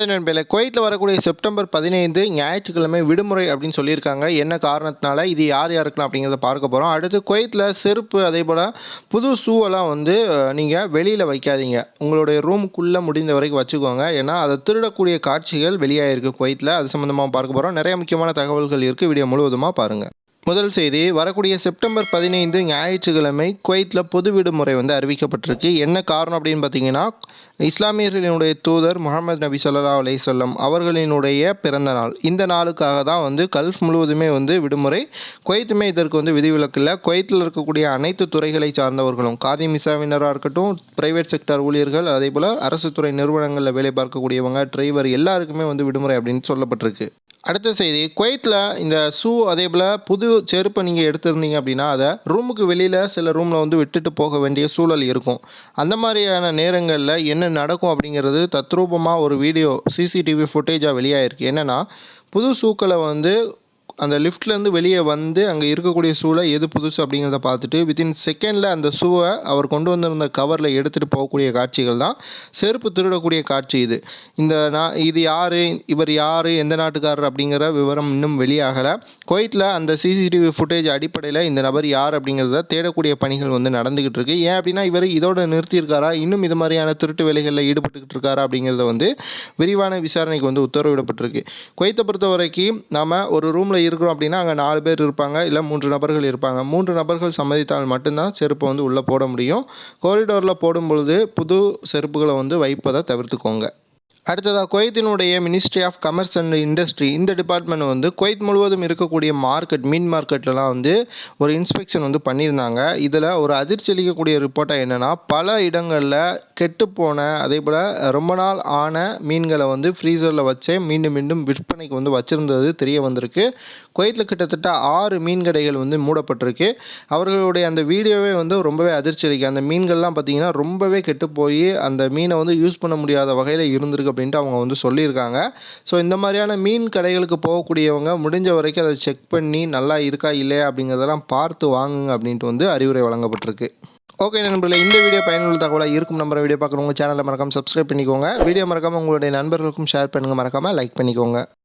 நண்பர்களே குவைத்தில் வரக்கூடிய செப்டம்பர் பதினைந்து ஞாயிற்றுக்கிழமை விடுமுறை அப்படின்னு சொல்லியிருக்காங்க. என்ன காரணத்தினால இது யார் யாருக்குலாம் அப்படிங்கிறத பார்க்க போகிறோம் அடுத்து குவைத்தில் செருப்பு அதே போல் புது ஷூவெல்லாம் வந்து நீங்கள் வெளியில் வைக்காதீங்க. உங்களுடைய ரூமுக்குள்ளே முடிந்த வரைக்கும் வச்சுக்கோங்க. ஏன்னா அதை திருடக்கூடிய காட்சிகள் வெளியாகிருக்கு குவைத்தில் அது சம்மந்தமாக பார்க்க போகிறோம் நிறைய முக்கியமான தகவல்கள் இருக்குது வீடியோ முழுவதுமாக பாருங்கள் முதல் செய்தி வரக்கூடிய செப்டம்பர் பதினைந்து ஞாயிற்றுக்கிழமை குவைத்தில் பொது விடுமுறை வந்து அறிவிக்கப்பட்டிருக்கு. என்ன காரணம் அப்படின்னு பார்த்தீங்கன்னா இஸ்லாமியர்களினுடைய தூதர் முகமது நபி சொல்லா அலையம் அவர்களினுடைய பிறந்த நாள். இந்த நாளுக்காக தான் வந்து கல்ஃப் முழுவதுமே வந்து விடுமுறை. குவைத்துமே இதற்கு வந்து விதிவிலக்கு இல்லை. குவைத்தில் இருக்கக்கூடிய அனைத்து துறைகளை சார்ந்தவர்களும் காதி மிசாவினராக இருக்கட்டும் பிரைவேட் செக்டர் ஊழியர்கள் அதே போல் அரசு துறை நிறுவனங்களில் வேலை பார்க்கக்கூடியவங்க டிரைவர் எல்லாருக்குமே வந்து விடுமுறை அப்படின்னு சொல்லப்பட்டிருக்கு. அடுத்த செய்தி குவைத்தில் இந்த ஷூ அதே போல் புது செருப்பை நீங்கள் எடுத்திருந்தீங்க அப்படின்னா அதை ரூமுக்கு வெளியில் சில ரூமில் வந்து விட்டுட்டு போக வேண்டிய சூழல் இருக்கும். அந்த மாதிரியான நேரங்களில் என்ன நடக்கும் அப்படிங்கிறது தத்ரூபமாக ஒரு வீடியோ சிசிடிவி ஃபுட்டேஜாக வெளியாகிருக்கு என்னென்னா புது ஷூக்களை வந்து அந்த லிஃப்ட்லேருந்து வெளியே வந்து அங்கே இருக்கக்கூடிய ஷூவில் எது புதுசு அப்படிங்கிறத பார்த்துட்டு வித்தின் செகண்டில் அந்த ஷூவை அவர் கொண்டு வந்திருந்த கவரில் எடுத்துகிட்டு போகக்கூடிய காட்சிகள் தான். செருப்பு திருடக்கூடிய காட்சி இது. இந்த நான் இது யார்? இவர் யார்? எந்த நாட்டுக்காரர் அப்படிங்கிற விவரம் இன்னும் வெளியாகலை. குவைத்தில் அந்த சிசிடிவி ஃபுட்டேஜ் அடிப்படையில் இந்த நபர் யார் அப்படிங்கிறத தேடக்கூடிய பணிகள் வந்து நடந்துக்கிட்டு இருக்கு. ஏன் அப்படின்னா இவர் இதோட நிறுத்தியிருக்காரா? இன்னும் இது மாதிரியான திருட்டு வேலைகளில் ஈடுபட்டுக்கிட்டு இருக்காரா அப்படிங்கிறத வந்து விரிவான விசாரணைக்கு வந்து உத்தரவிடப்பட்டிருக்கு. குவைத்தை பொறுத்த வரைக்கும் நாம் ஒரு ரூமில் இருக்கிறோம் அப்படின்னா அங்கே நாலு பேர் இருப்பாங்க இல்லை மூன்று நபர்கள் இருப்பாங்க. மூன்று நபர்கள் சம்மதித்தால் மட்டும்தான் செருப்பை வந்து உள்ளே போட முடியும். கோரிடோரில் போடும் பொழுது புது செருப்புகளை வந்து வைப்பதை தவிர்த்துக்கோங்க. அடுத்ததாக குவைத்தினுடைய ministry of commerce and industry இந்த டிபார்ட்மெண்ட் வந்து குவைத் முழுவதும் இருக்கக்கூடிய மார்க்கெட் மீன் மார்க்கெட்லலாம் வந்து ஒரு இன்ஸ்பெக்ஷன் வந்து பண்ணியிருந்தாங்க. இதில் ஒரு அதிர்ச்சி அளிக்கக்கூடிய ரிப்போர்ட்டாக என்னென்னா பல இடங்களில் கெட்டுப்போன அதே போல் ரொம்ப நாள் ஆன மீன்களை வந்து ஃப்ரீசரில் வச்சே மீண்டும் மீண்டும் விற்பனைக்கு வந்து வச்சுருந்தது தெரிய வந்திருக்கு. குவைத்தில் கிட்டத்தட்ட ஆறு மீன் கடைகள் வந்து மூடப்பட்டிருக்கு. அவர்களுடைய அந்த வீடியோவே வந்து ரொம்பவே அதிர்ச்சி அளிக்கும் அந்த மீன்கள்லாம் பார்த்திங்கன்னா ரொம்பவே கெட்டு போய் அந்த மீனை வந்து யூஸ் பண்ண முடியாத வகையில் இருந்திருக்கு அப்படின்ட்டு அவங்க வந்து சொல்லியிருக்காங்க. ஸோ இந்த மாதிரியான மீன் கடைகளுக்கு போகக்கூடியவங்க முடிஞ்ச வரைக்கும் அதை செக் பண்ணி நல்லா இருக்கா இல்லையா அப்படிங்கிறதெல்லாம் பார்த்து வாங்குங்க அப்படின்ட்டு வந்து அறிவுரை வழங்கப்பட்டிருக்கு. ஓகே நண்பர்களே இந்த வீடியோ பயனுள்ள தகவலாக இருக்கும் நம்பர் வீடியோ பார்க்குறவங்க சேனலை மறக்காமல் சப்ஸ்கிரைப் பண்ணிக்கோங்க. வீடியோ மறக்காமல் உங்களுடைய நண்பர்களுக்கும் ஷேர் பண்ணுங்கள் மறக்காமல் லைக் பண்ணிக்கோங்க.